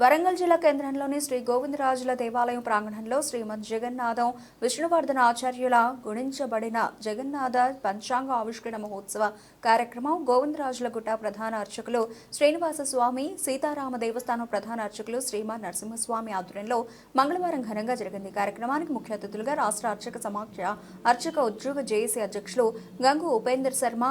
వరంగల్ జిల్లా కేంద్రంలోని శ్రీ గోవిందరాజుల దేవాలయం ప్రాంగణంలో శ్రీమద్ జగన్నాథం విష్ణువర్ధన ఆచార్యుల గుణించబడిన జగన్నాథ పంచాంగ ఆవిష్కరణ మహోత్సవ కార్యక్రమం గోవిందరాజుల గుట్ట ప్రధాన అర్చకులు శ్రీనివాస స్వామి సీతారామ దేవస్థానం ప్రధాన అర్చకులు శ్రీమాన్ నరసింహస్వామి ఆధ్వర్యంలో మంగళవారం ఘనంగా జరిగింది. కార్యక్రమానికి ముఖ్య అతిథులుగా రాష్ట్ర అర్చక సమాఖ్య అర్చక ఉద్యోగ జేఏసీ అధ్యక్షులు గంగు ఉపేందర్ శర్మ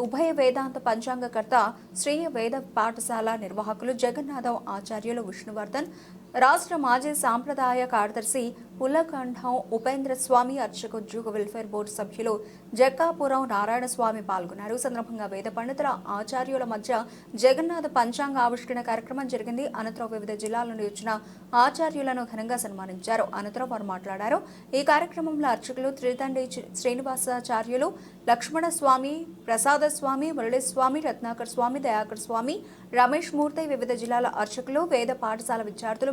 ఉభయ వేదాంత పంచాంగకర్త శ్రీయ వేద పాఠశాల నిర్వాహకులు జగన్నాథం ఆచార్యులు విష్ణువర్ధన్ రాష్ట్ర మాజీ సాంప్రదాయ కార్యదర్శి పుల్లకంఠం ఉపేంద్ర స్వామి అర్చక ఉద్యోగ వెల్ఫేర్ బోర్డు సభ్యులు జక్కాపురం నారాయణ స్వామి పాల్గొన్నారు సందర్భంగా వేద పండితుల ఆచార్యుల మధ్య జగన్నాథ పంచాంగ ఆవిష్కరణ కార్యక్రమం జరిగింది. అనంతరం వివిధ జిల్లాల నుండి వచ్చిన ఆచార్యులను ఘనంగా సన్మానించారు. అనంతరం వారు మాట్లాడారు. ఈ కార్యక్రమంలో అర్చకులు త్రిదండి శ్రీనివాసాచార్యులు లక్ష్మణ స్వామి ప్రసాద స్వామి మురళీస్వామి రత్నాకర్ స్వామి దయాకర్ స్వామి రమేష్ మూర్తి వివిధ జిల్లాల అర్చకులు వేద పాఠశాల విద్యార్థులు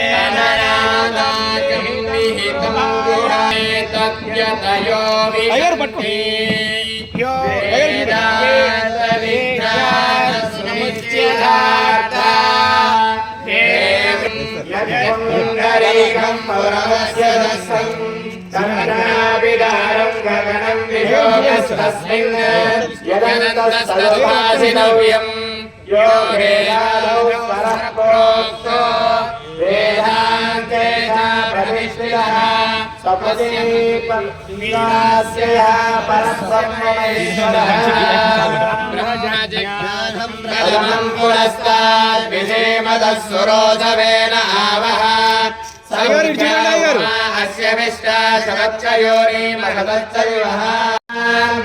సత్యతయో వేదాంత విజ్ఞాన సముచ్యదాత పుండరీకం పౌరవస్య దస్సం సన్నావిదారం గగనం सपदे वीरास्य परब्रह्मैश्वरः प्रथमम् पुरस्तात् विधेमदस्वरोधवेन आवह अस्य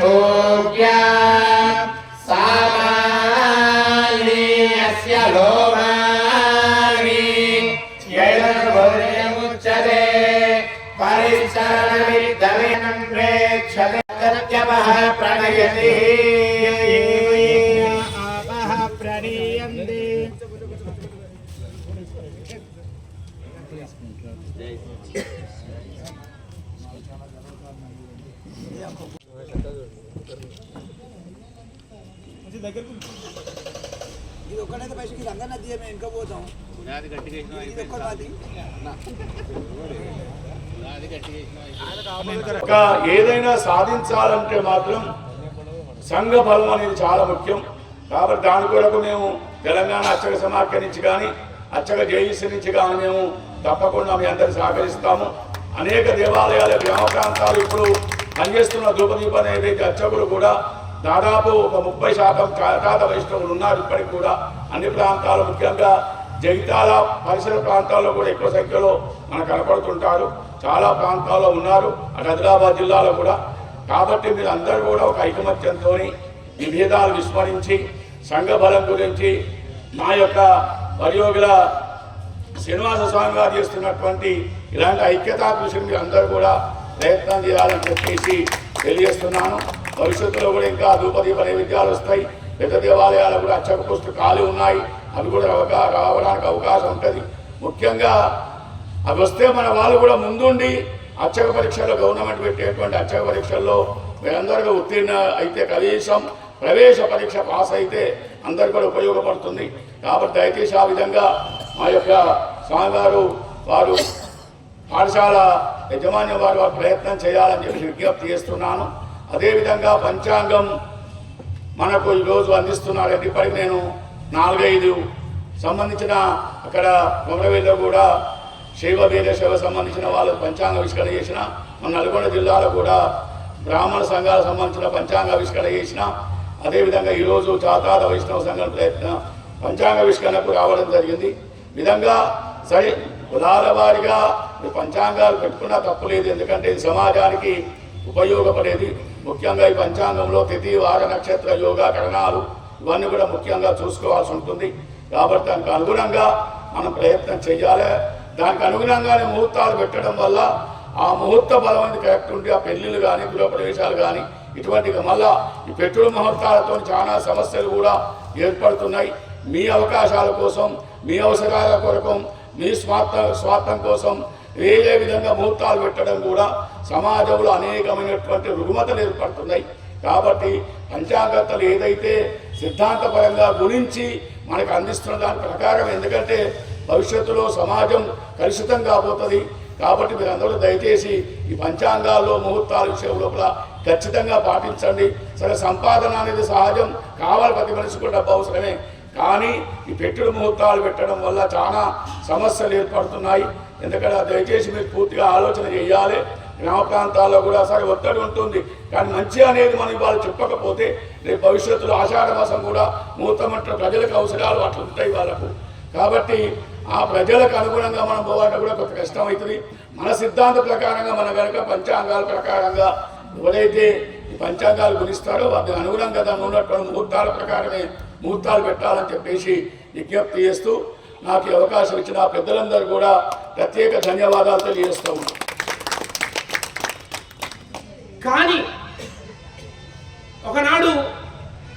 भोग्या सा ఇంకా ఏదైనా సాధించాలంటే మాత్రం సంఘ బలం అనేది చాలా ముఖ్యం. కాబట్టి దాని కొరకు మేము తెలంగాణ అచ్చక సమాఖ్య నుంచి కానీ అచ్చక జేఈసీ నుంచి కానీ మేము తప్పకుండా మీ అందరు సహకరిస్తాము. అనేక దేవాలయాల గ్రామ ప్రాంతాలు ఇప్పుడు పనిచేస్తున్న ధూపదీప అనేది అర్చకులు కూడా దాదాపు ఒక ముప్పై శాతం కాకాత వైష్ణవులు ఉన్నారు ఇప్పటికి కూడా. అన్ని ప్రాంతాలు ముఖ్యంగా జగితాల పరిసర ప్రాంతాల్లో కూడా ఎక్కువ సంఖ్యలో మనకు కనపడుతుంటారు. చాలా ప్రాంతాల్లో ఉన్నారు. అటు ఆదిలాబాద్ జిల్లాలో కూడా. కాబట్టి మీరు అందరూ కూడా ఒక ఐకమత్యంతో విభేదాలు విస్మరించి సంఘ బలం గురించి మా యొక్క పరియోగుల శ్రీనివాస స్వామి గారు చేస్తున్నటువంటి ఇలాంటి ఐక్యతా కృషి మీరు అందరూ కూడా ప్రయత్నం చేయాలని చెప్పేసి తెలియజేస్తున్నాను. భవిష్యత్తులో కూడా ఇంకా ధూపదీప నైవేద్యాలు వస్తాయి. పెద్ద దేవాలయాలు కూడా అచ్చక పుస్తకాలు ఉన్నాయి. అవి కూడా అవకా రావడానికి అవకాశం ఉంటుంది. ముఖ్యంగా అవి వస్తే మన వాళ్ళు కూడా ముందుండి అచ్చక పరీక్షల్లో గవర్నమెంట్ పెట్టేటువంటి అచ్చక పరీక్షల్లో మీరందరూ ఉత్తీర్ణ అయితే కనీసం ప్రవేశ పరీక్ష పాస్ అయితే అందరు కూడా ఉపయోగపడుతుంది. కాబట్టి దయచేసి ఆ విధంగా మా యొక్క స్వామివారు వారు పాఠశాల యజమాన్యం వారు వారు ప్రయత్నం చేయాలని చెప్పి విజ్ఞప్తి చేస్తున్నాను. అదేవిధంగా పంచాంగం మనకు ఈరోజు అందిస్తున్నారండి ఇప్పటికి నేను నాలుగైదు. సంబంధించిన అక్కడ కొమరవేలో కూడా శైవ వేద శైవ సంబంధించిన వాళ్ళు పంచాంగ ఆవిష్కరణ చేసిన మన నల్గొండ జిల్లాలో కూడా బ్రాహ్మణ సంఘాలకు సంబంధించిన పంచాంగ ఆవిష్కరణ చేసిన అదేవిధంగా ఈరోజు చాతాద వైష్ణవ సంఘం ప్రయత్నం పంచాంగ ఆవిష్కరణకు రావడం జరిగింది. విధంగా సరే కులాల వారిగా పంచాంగాలు పెట్టుకున్నా తప్పలేదు ఎందుకంటే ఇది సమాజానికి ఉపయోగపడేది. ముఖ్యంగా ఈ పంచాంగంలో తిథి వార నక్షత్ర యోగా కరణాలు ఇవన్నీ కూడా ముఖ్యంగా చూసుకోవాల్సి ఉంటుంది. కాబట్టి దానికి అనుగుణంగా మనం ప్రయత్నం చేయాలి. దానికి అనుగుణంగానే ముహూర్తాలు పెట్టడం వల్ల ఆ ముహూర్త బలం అనేది కరెక్ట్ ఉండి ఆ పెళ్ళిళ్ళు కానీ గృహప్రవేశాలు కానీ ఇటువంటి మళ్ళా ఈ పెట్టుబడి ముహూర్తాలతో చాలా సమస్యలు కూడా ఏర్పడుతున్నాయి. మీ అవకాశాల కోసం మీ అవసరాల కొరకు మీ స్వార్థ స్వార్థం కోసం వేరే విధంగా ముహూర్తాలు పెట్టడం కూడా సమాజంలో అనేకమైనటువంటి రుగ్మతలు ఏర్పడుతున్నాయి. కాబట్టి పంచాంగతలు ఏదైతే సిద్ధాంతపరంగా గురించి మనకు అందిస్తున్న దాని ప్రకారం ఎందుకంటే భవిష్యత్తులో సమాజం కలుషితం కాబోతుంది. కాబట్టి మీరందరూ దయచేసి ఈ పంచాంగాల్లో ముహూర్తాల విషయం లోపల ఖచ్చితంగా పాటించండి. సరే సంపాదన అనేది సహజం. కావాలి ప్రతి మనిషి కూడా డబ్బు అవసరమే. కానీ ఈ పెట్టుడు ముహూర్తాలు పెట్టడం వల్ల చాలా సమస్యలు ఏర్పడుతున్నాయి. ఎందుకంటే దయచేసి మీరు పూర్తిగా ఆలోచన చేయాలి. గ్రామ ప్రాంతాల్లో కూడా సరే ఒత్తిడి ఉంటుంది. కానీ మంచి అనేది మనం ఇవాళ చెప్పకపోతే రేపు భవిష్యత్తులో ఆషాఢ మాసం కూడా ముహూర్తం అంటే ప్రజలకు అవసరాలు అట్లా ఉంటాయి వాళ్ళకు. కాబట్టి ఆ ప్రజలకు అనుగుణంగా మనం పోవాలంటే కూడా కొంత కష్టం అవుతుంది మన సిద్ధాంత ప్రకారంగా మన కనుక పంచాంగాల ప్రకారంగా ఎవరైతే ఈ పంచాంగాలు గురిస్తారో వాటికి అనుగుణంగా దాన్ని ఉన్నటువంటి ముహూర్తాల ప్రకారమే ముహూర్తాలు పెట్టాలని చెప్పేసి విజ్ఞప్తి చేస్తూ నాకు అవకాశం ఇచ్చిన పెద్దలందరూ కూడా ప్రత్యేక ధన్యవాదాలు తెలియజేస్తూ ఉన్నాను. కానీ ఒకనాడు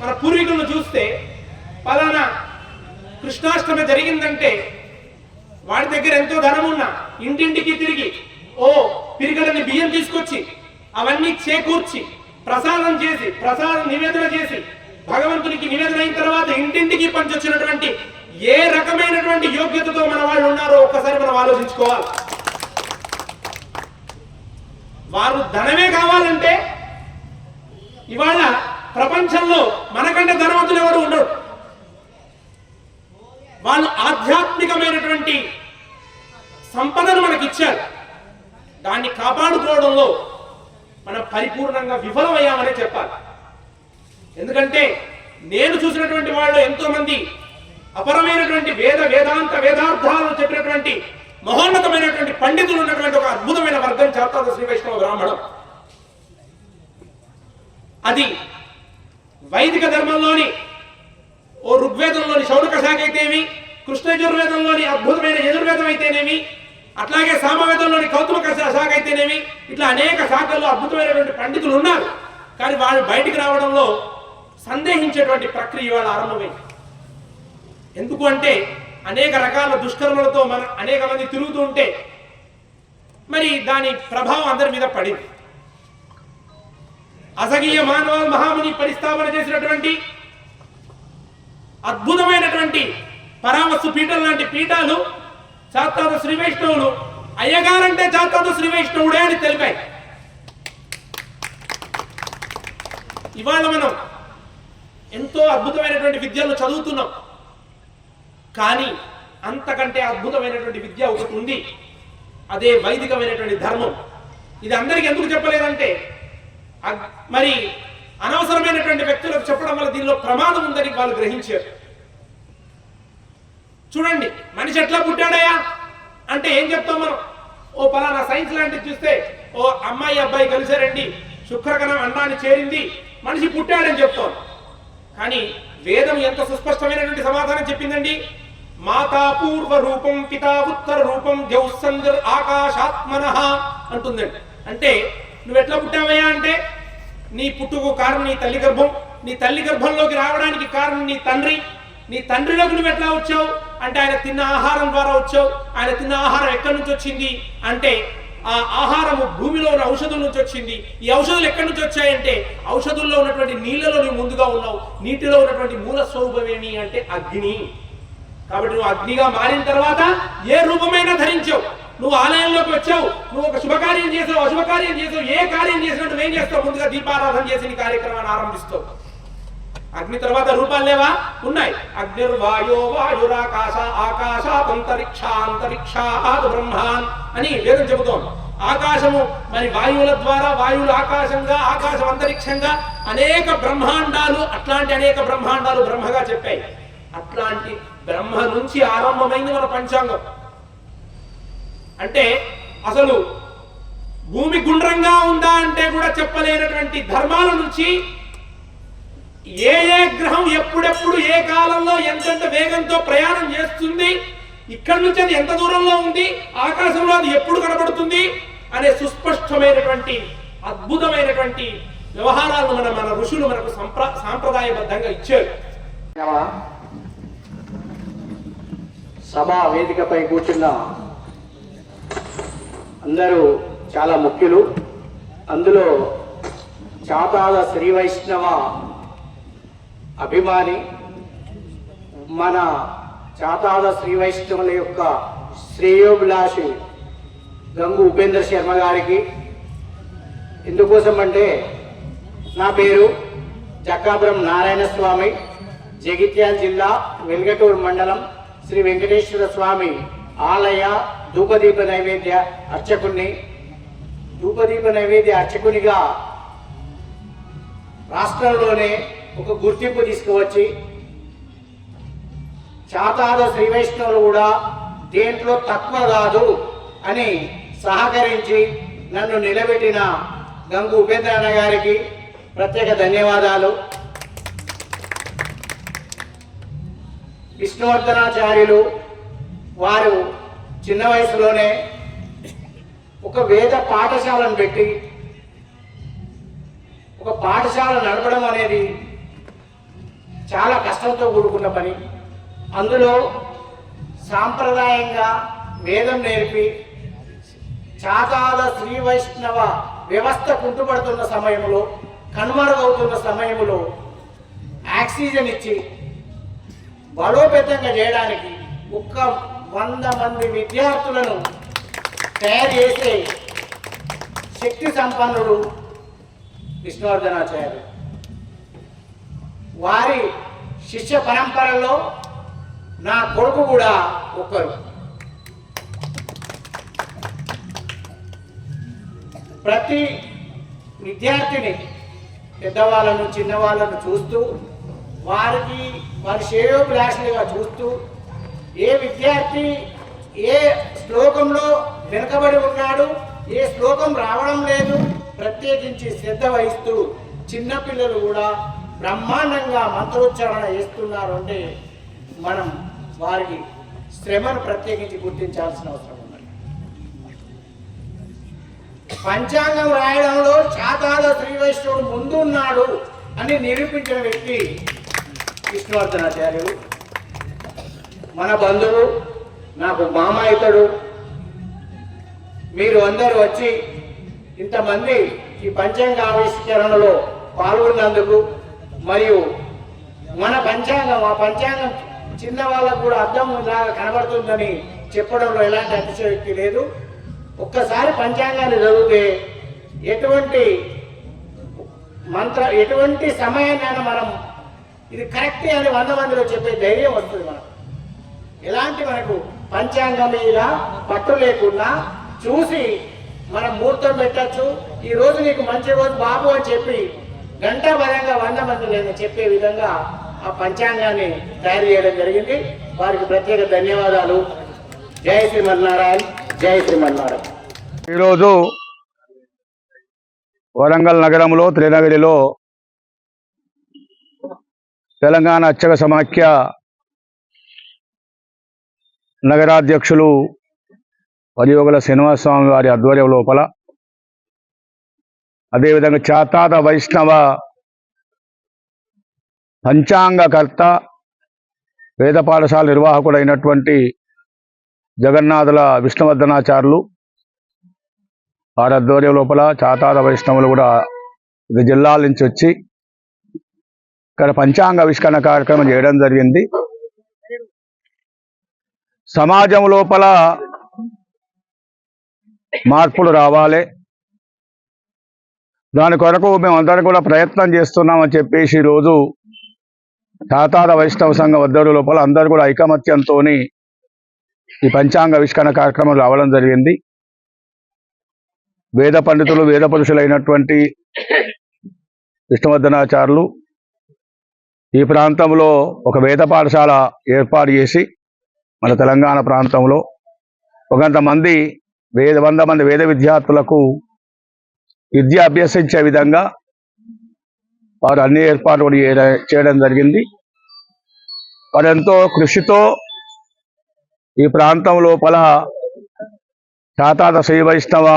మన పూర్వీకులను చూస్తే పలానా కృష్ణాష్టమి జరిగిందంటే వాడి దగ్గర ఎంతో ధనం ఉన్నా ఇంటింటికి తిరిగి ఓ పిరిగడని బియ్యం తీసుకొచ్చి అవన్నీ చేకూర్చి ప్రసాదం చేసి ప్రసాదం నివేదన చేసి భగవంతునికి నివేదన అయిన తర్వాత ఇంటింటికి పంచొచ్చినటువంటి ఏ రకమైనటువంటి యోగ్యతతో మన వాళ్ళు ఉన్నారో ఒక్కసారి మనం ఆలోచించుకోవాలి. వారు ధనమే కావాలంటే ఇవాళ ప్రపంచంలో మనకంటే ధనవంతులు ఎవరు ఉండరు. వాళ్ళు ఆధ్యాత్మికమైనటువంటి సంపదను మనకి ఇచ్చారు దాన్ని కాపాడుకోవడంలో మనం పరిపూర్ణంగా విఫలమయ్యామనే చెప్పాలి. ఎందుకంటే నేను చూసినటువంటి వాళ్ళు ఎంతో మంది అపరమైనటువంటి వేద వేదాంత వేదార్థాలను చెప్పినటువంటి మహోన్నతమైనటువంటి పండితులు ఉన్నటువంటి ఒక అద్భుతమైన వర్గం చేస్తారు శ్రీ వైష్ణవ బ్రాహ్మణం. అది వైదిక ధర్మంలోని ఓ ఋగ్వేదంలోని శౌనక శాఖ అయితేమి కృష్ణ యజుర్వేదంలోని అద్భుతమైన యజుర్వేదం అయితేనేమి అట్లాగే సామవేదంలోని కౌతుమక శాఖ అయితేనేమి? ఇట్లా అనేక శాఖల్లో అద్భుతమైనటువంటి పండితులు ఉన్నారు. కానీ వాళ్ళు బయటికి రావడంలో సందేహించేటువంటి ప్రక్రియ ఇవాళ ఆరంభమైంది. ఎందుకు అంటే అనేక రకాల దుష్కర్మలతో మన అనేక మంది తిరుగుతూ ఉంటే మరి దాని ప్రభావం అందరి మీద పడింది. అసగీయ మానవ మహాముని పరిస్థాపన చేసినటువంటి అద్భుతమైనటువంటి పరామస్సు పీఠం లాంటి పీఠాలు చాతాత శ్రీ వైష్ణవులు అయ్యగారంటే చాతాత శ్రీ వైష్ణవుడే అని తెలిపాయి. ఇవాళ మనం ఎంతో అద్భుతమైనటువంటి విద్యను చదువుతున్నాం. కానీ అంతకంటే అద్భుతమైనటువంటి విద్య ఒకటి ఉంది. అదే వైదికమైనటువంటి ధర్మం. ఇది అందరికి ఎందుకు చెప్పలేదంటే మరి అనవసరమైనటువంటి వ్యక్తులకు చెప్పడం వల్ల దీనిలో ప్రమాదం ఉందని వాళ్ళు గ్రహించారు. చూడండి మనిషి ఎట్లా పుట్టాడయా అంటే ఏం చెప్తాం మనం? ఓ పలానా సైన్స్ లాంటిది చూస్తే ఓ అమ్మాయి అబ్బాయి కలిసారండి శుక్రకణం అండాన్ని చేరింది మనిషి పుట్టాడని చెప్తాం. కానీ వేదం ఎంత సుస్పష్టమైనటువంటి సమాధానం చెప్పిందండి? మాతా పూర్వ రూపం పితా ఉత్తర రూపం ద్యౌసందర్ ఆకాశాత్మన అంటుందండి. అంటే నువ్వు ఎట్లా పుట్టావయ్యా అంటే నీ పుట్టుకు కారణం నీ తల్లి గర్భం నీ తల్లి గర్భంలోకి రావడానికి కారణం నీ తండ్రి నీ తండ్రిలోకి నువ్వు ఎట్లా వచ్చావు? అంటే ఆయన తిన్న ఆహారం ద్వారా వచ్చావు. ఆయన తిన్న ఆహారం ఎక్కడి నుంచి వచ్చింది? అంటే ఆ ఆహారము భూమిలో ఉన్న ఔషధం నుంచి వచ్చింది. ఈ ఔషధాలు ఎక్కడి నుంచి వచ్చాయంటే ఔషధుల్లో ఉన్నటువంటి నీళ్ళలో నువ్వు ముందుగా ఉన్నావు. నీటిలో ఉన్నటువంటి మూల స్వరూపం ఏమి అంటే అగ్ని. కాబట్టి నువ్వు అగ్నిగా మారిన తర్వాత ఏ రూపమైనా ధరించావు. నువ్వు ఆలయంలోకి వచ్చావు. నువ్వు ఒక శుభకార్యం చేసావు అశుభకార్యం చేసావు. ఏ కార్యం చేసినట్టు ఏం చేస్తావు? ముందుగా దీపారాధన చేసి నీ కార్యక్రమాన్ని ఆరంభిస్తావు. అగ్ని తర్వాత రూపాలు లేవా? ఉన్నాయి. అగ్నిర్వాయో వాయురాకాశ ఆకాశాంతరిక్షాంతరిక్షాత్ బ్రహ్మాన్ అని వేదం చెబుతోంది. ఆకాశము మరి వాయువుల ద్వారా వాయువులు ఆకాశంగా ఆకాశం అంతరిక్షంగా అనేక బ్రహ్మాండాలు అట్లాంటి అనేక బ్రహ్మాండాలు బ్రహ్మగా చెప్పాయి. అట్లాంటి బ్రహ్మ నుంచి ఆరంభమైంది మన పంచాంగం. అంటే అసలు భూమి గుండ్రంగా ఉందా అంటే కూడా చెప్పలేనటువంటి ధర్మాల నుంచి ఏ ఏ గ్రహం ఎప్పుడెప్పుడు ఏ కాలంలో ఎంతెంత వేగంతో ప్రయాణం చేస్తుంది ఇక్కడి నుంచి అది ఎంత దూరంలో ఉంది ఆకాశంలో అది ఎప్పుడు కనబడుతుంది అనే సుస్పష్టమైనటువంటి అద్భుతమైనటువంటి వ్యవహారాలను మన మన ఋషులు మనకు సంప్ర సాంప్రదాయబద్ధంగా ఇచ్చారు. సభా వేదికపై కూర్చున్న అందరూ చాలా ముఖ్యులు. అందులో చాతాద శ్రీ వైష్ణవ అభిమాని మన చాతాద శ్రీ వైష్ణవుల యొక్క శ్రేయోభిలాషి గంగు ఉపేంద్ర శర్మ గారికి. ఎందుకోసం అంటే నా పేరు జక్కాపురం నారాయణ స్వామి జగిత్యాల జిల్లా వెంకటూరు మండలం శ్రీ వెంకటేశ్వర స్వామి ఆలయ ధూపదీప నైవేద్య అర్చకుణ్ణి. ధూపదీప నైవేద్య అర్చకునిగా రాష్ట్రంలోనే ఒక గుర్తింపు తీసుకువచ్చి చాతాద శ్రీ వైష్ణవులు కూడా దేంట్లో తక్కువ కాదు అని సహకరించి నన్ను నిలబెట్టిన గంగు ఉపేంద్ర అన్న గారికి ప్రత్యేక ధన్యవాదాలు. విష్ణువర్ధనాచార్యులు వారు చిన్న వయసులోనే ఒక వేద పాఠశాలను పెట్టి ఒక పాఠశాల నడపడం అనేది చాలా కష్టంతో కూడుకున్న పని. అందులో సాంప్రదాయంగా వేదం నేర్పి చాతాల శ్రీ వైష్ణవ వ్యవస్థ కుంటుపడుతున్న సమయంలో కనుమరుగవుతున్న సమయంలో ఆక్సిజన్ ఇచ్చి బలోపేతంగా చేయడానికి ఒక్క వంద మంది విద్యార్థులను తయారు చేసే శక్తి సంపన్నుడు విష్ణువర్ధనాచార్యులు వారి శిష్య పరంపరలో నా కొడుకు కూడా ఒకరు ప్రతి విద్యార్థిని పెద్దవాళ్ళను చిన్నవాళ్ళను చూస్తూ వారికి వారి శ్రేయోభిలాషులుగా చూస్తూ ఏ విద్యార్థి ఏ శ్లోకంలో వెనుకబడి ఉన్నాడు ఏ శ్లోకం రావడం లేదు ప్రత్యేకించి శ్రద్ధ వహిస్తూ చిన్నపిల్లలు కూడా బ్రహ్మాండంగా మంత్రోచ్చారణ చేస్తున్నారు అంటే మనం వారికి శ్రమను ప్రత్యేకించి గుర్తించాల్సిన అవసరం ఉన్నది పంచాంగం రాయడంలో శాతాల శ్రీవైష్ణవుడు ముందున్నాడు అని నిరూపించిన వ్యక్తి విష్ణువర్ధనాచార్యుడు మన బంధువు నాకు మామ ఇతడు మీరు అందరూ వచ్చి ఇంతమంది ఈ పంచాంగ ఆవిష్కరణలో పాల్గొన్నందుకు మరియు మన పంచాంగం ఆ పంచాంగం చిన్న వాళ్ళకు కూడా అర్థం లాగా కనబడుతుందని చెప్పడంలో ఎలాంటి అతిశయోక్తి లేదు. ఒక్కసారి పంచాంగాన్ని చదివితే ఎటువంటి మంత్ర ఎటువంటి సమయాన్ని మనం ఇది కరెక్టే అని వంద మందిలో చెప్పే ధైర్యం వస్తుంది మనకు. ఎలాంటి మనకు పంచాంగం మీద పట్టు లేకుండా చూసి మనం ముహూర్తం పెట్టచ్చు. ఈ రోజు నీకు మంచి రోజు బాబు అని చెప్పి గంటాపరంగా వంద మంది లేదా చెప్పే విధంగా ఆ పంచాంగాన్ని తయారు చేయడం జరిగింది. వారికి ప్రత్యేక ధన్యవాదాలు. జై శ్రీమన్నారాయణ జై శ్రీమన్నారాయణ. ఈరోజు వరంగల్ నగరంలో త్రినగిరిలో తెలంగాణ అర్చక సమాఖ్య నగరాధ్యక్షులు పరియోగుల శ్రీనివాసస్వామి వారి ఆధ్వర్యం లోపల అదేవిధంగా చాతాత వైష్ణవ పంచాంగకర్త వేద పాఠశాల నిర్వాహకుడైనటువంటి జగన్నాథుల విష్ణువర్ధనాచార్యులు వారి ఆధ్వర్యం లోపల చాతాత వైష్ణవులు కూడా వివిధ జిల్లాల నుంచి వచ్చి ఇక్కడ పంచాంగ ఆవిష్కరణ కార్యక్రమం చేయడం జరిగింది. సమాజం లోపల మార్పులు రావాలి. దాని కొరకు మేము కూడా ప్రయత్నం చేస్తున్నామని చెప్పేసి ఈరోజు తాతాద వైష్ణవ సంఘం వద్దరు లోపల అందరూ కూడా ఐకమత్యంతో ఈ పంచాంగ ఆవిష్కరణ కార్యక్రమం రావడం జరిగింది. వేద పండితులు వేద పురుషులైనటువంటి విష్ణువర్ధనాచార్యులు ఈ ప్రాంతంలో ఒక వేద పాఠశాల ఏర్పాటు చేసి మన తెలంగాణ ప్రాంతంలో ఒకంతమంది వేద వంద మంది వేద విద్యార్థులకు విద్య అభ్యసించే విధంగా వారు అన్ని ఏర్పాట్లు చేయడం- చేయడం జరిగింది. వారెంతో కృషితో ఈ ప్రాంతం లోపల శాతాత శ్రీ వైష్ణవ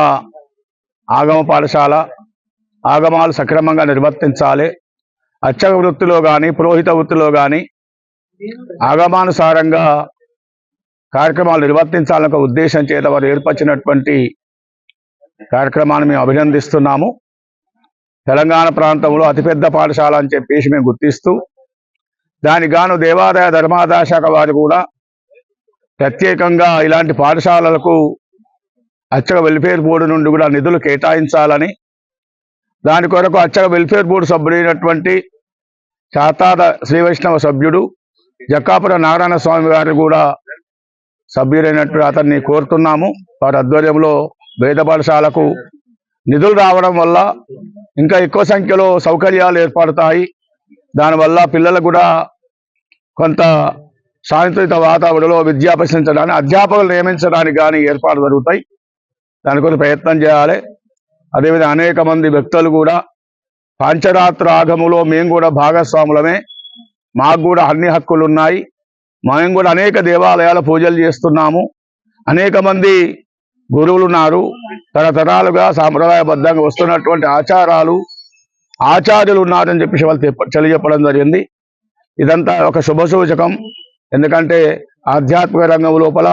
ఆగమ పాఠశాల ఆగమాలు సక్రమంగా నిర్వర్తించాలి. అర్చక వృత్తిలో కానీ పురోహిత వృత్తిలో కానీ ఆగమానుసారంగా కార్యక్రమాలు నిర్వర్తించాలనే ఉద్దేశం చేత వారు ఏర్పరిచినటువంటి కార్యక్రమాన్ని మేము అభినందిస్తున్నాము. తెలంగాణ ప్రాంతంలో అతిపెద్ద పాఠశాల అని చెప్పేసి మేము గుర్తిస్తూ దానికి గాను దేవాదాయ ధర్మాదాయ శాఖ వారు కూడా ప్రత్యేకంగా ఇలాంటి పాఠశాలలకు అర్చక వెల్ఫేర్ బోర్డు నుండి కూడా నిధులు కేటాయించాలని దాని కొరకు అర్చక వెల్ఫేర్ బోర్డు సభ్యుడైనటువంటి శాతాద శ్రీ వైష్ణవ సభ్యుడు జక్కాపుర నారాయణ స్వామి గారు కూడా సభ్యుడైనట్టు అతన్ని కోరుతున్నాము. వారి ఆధ్వర్యంలో వేద పాఠశాలకు నిధులు రావడం వల్ల ఇంకా ఎక్కువ సంఖ్యలో సౌకర్యాలు ఏర్పడతాయి. దానివల్ల పిల్లలకు కూడా కొంత సాయంత్రిత వాతావరణంలో విద్య అభ్యసించడానికి అధ్యాపకులు నియమించడానికి కానీ ఏర్పాటు జరుగుతాయి. దాని కొరకు ప్రయత్నం చేయాలి. అదేవిధంగా అనేక మంది వ్యక్తులు కూడా పాంచరాత్ర ఆగములో మేము కూడా భాగస్వాములమే. మాకు కూడా అన్ని హక్కులు ఉన్నాయి మేము కూడా అనేక దేవాలయాల పూజలు చేస్తున్నాము. అనేక మంది గురువులు ఉన్నారు తరతరాలుగా సాంప్రదాయబద్ధంగా వస్తున్నటువంటి ఆచారాలు ఆచార్యులు ఉన్నారని చెప్పేసి వాళ్ళు తెలియజెప్పడం జరిగింది. ఇదంతా ఒక శుభసూచకం. ఎందుకంటే ఆధ్యాత్మిక రంగం లోపల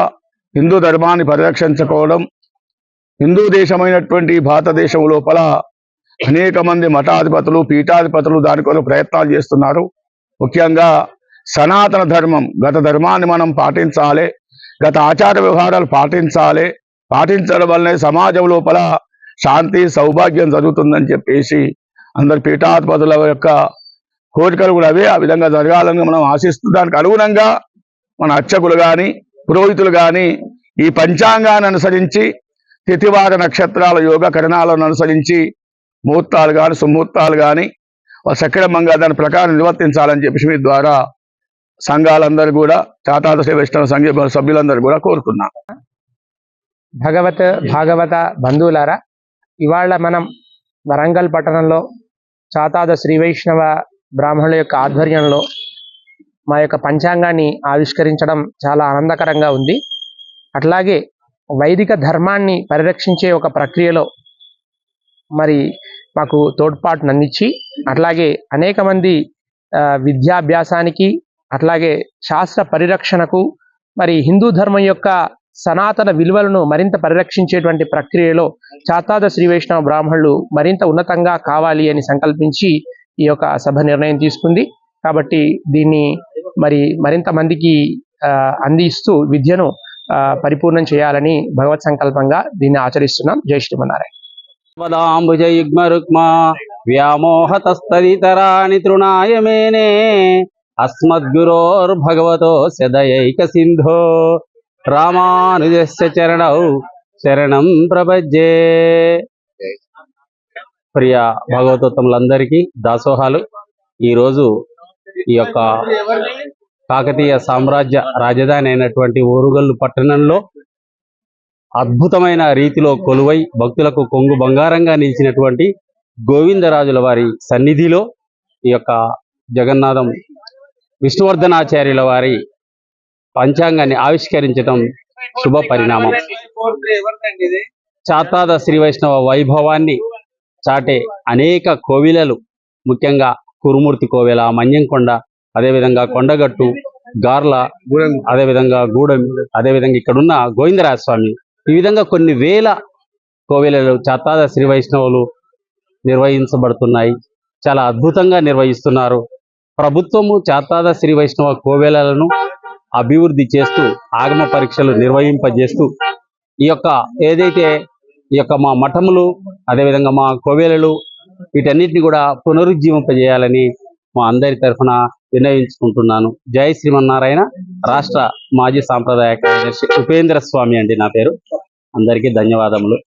హిందూ ధర్మాన్ని పరిరక్షించుకోవడం హిందూ దేశమైనటువంటి భారతదేశం లోపల అనేక మంది మఠాధిపతులు పీఠాధిపతులు దాని కొరకు ప్రయత్నాలు చేస్తున్నారు. ముఖ్యంగా సనాతన ధర్మం గత ధర్మాన్ని మనం పాటించాలి గత ఆచార వ్యవహారాలు పాటించాలి పాటించడం వల్లనే సమాజం లోపల శాంతి సౌభాగ్యం జరుగుతుందని చెప్పేసి అందరి పీఠాధిపతుల యొక్క కోరికలు కూడా అవే. ఆ విధంగా జరగాలని మనం ఆశిస్తూ దానికి అనుగుణంగా మన అర్చకులు కానీ పురోహితులు కానీ ఈ పంచాంగాన్ని అనుసరించి తిథివార నక్షత్రాల యోగ కరణాలను అనుసరించి ముహూర్తాలు కానీ సుముహూర్తాలు కానీ సక్రమంగా దాని ప్రకారం నిర్వర్తించాలని చెప్పేసి మీ ద్వారా సంఘాలందరూ కూడా చాతాత వైష్ణవ సంఘ సభ్యులందరూ కూడా కోరుకున్నాను భగవత్ భాగవత బంధువులారా ఇవాళ మనం వరంగల్ పట్టణంలో చాతాద శ్రీ వైష్ణవ బ్రాహ్మణుల యొక్క ఆధ్వర్యంలో మా యొక్క పంచాంగాన్ని ఆవిష్కరించడం చాలా ఆనందకరంగా ఉంది. అట్లాగే వైదిక ధర్మాన్ని పరిరక్షించే ఒక ప్రక్రియలో మరి మాకు తోడ్పాటును అందించి అట్లాగే అనేక మంది విద్యాభ్యాసానికి అట్లాగే శాస్త్ర పరిరక్షణకు మరి హిందూ ధర్మం యొక్క సనాతన విలువలను మరింత పరిరక్షించేటువంటి ప్రక్రియలో చాతాద శ్రీ వైష్ణవ బ్రాహ్మణులు మరింత ఉన్నతంగా కావాలి అని సంకల్పించి ఈ యొక్క సభ నిర్ణయం తీసుకుంది. కాబట్టి దీన్ని మరి మరింత మందికి ఆ, అందిస్తూ విద్యను ఆ, పరిపూర్ణం చేయాలని భగవత్ సంకల్పంగా దీన్ని ఆచరిస్తున్నాం. జై శ్రీమన్నారాయణ. వదాంబుజయుగ్మరుక్మా వ్యామోహతస్తదితరాణి అస్మద్గురోర్భగవతో సదయైక సింధో రామానుజస్య చరణౌ శరణం ప్రపజ్యే. ప్రియ భగవతోత్తములందరికీ దాసోహాలు. ఈరోజు ఈ యొక్క కాకతీయ సామ్రాజ్య రాజధాని అయినటువంటి ఓరుగల్లు పట్టణంలో అద్భుతమైన రీతిలో కొలువై భక్తులకు కొంగు బంగారంగా నిలిచినటువంటి గోవిందరాజుల వారి సన్నిధిలో ఈ యొక్క జగన్నాథం విష్ణువర్ధనాచార్యుల వారి పంచాంగాన్ని ఆవిష్కరించడం శుభ పరిణామం. చాతాద శ్రీ వైష్ణవ వైభవాన్ని చాటే అనేక కోవిలలు ముఖ్యంగా కురుమూర్తి కోవెల మన్యంకొండ అదేవిధంగా కొండగట్టు గార్ల అదేవిధంగా గూడెం అదేవిధంగా ఇక్కడున్న గోవిందరాజ స్వామి ఈ విధంగా కొన్ని వేల కోవెలలు చాతాద శ్రీ వైష్ణవులు నిర్వహించబడుతున్నాయి. చాలా అద్భుతంగా నిర్వహిస్తున్నారు. ప్రభుత్వము చాతాద శ్రీ వైష్ణవ కోవెలలను అభివృద్ధి చేస్తూ ఆగమ పరీక్షలు నిర్వహింపజేస్తూ ఈ యొక్క ఏదైతే ఈ యొక్క మా మఠములు అదేవిధంగా మా కోవెలలు వీటన్నిటిని కూడా పునరుజ్జీవింపజేయాలని మా అందరి తరఫున వినయించుకుంటున్నాను జై శ్రీమన్నారాయణ రాష్ట్ర మాజీ సాంప్రదాయ కార్యదర్శి ఉపేంద్ర స్వామి అండి నా పేరు. అందరికీ ధన్యవాదములు.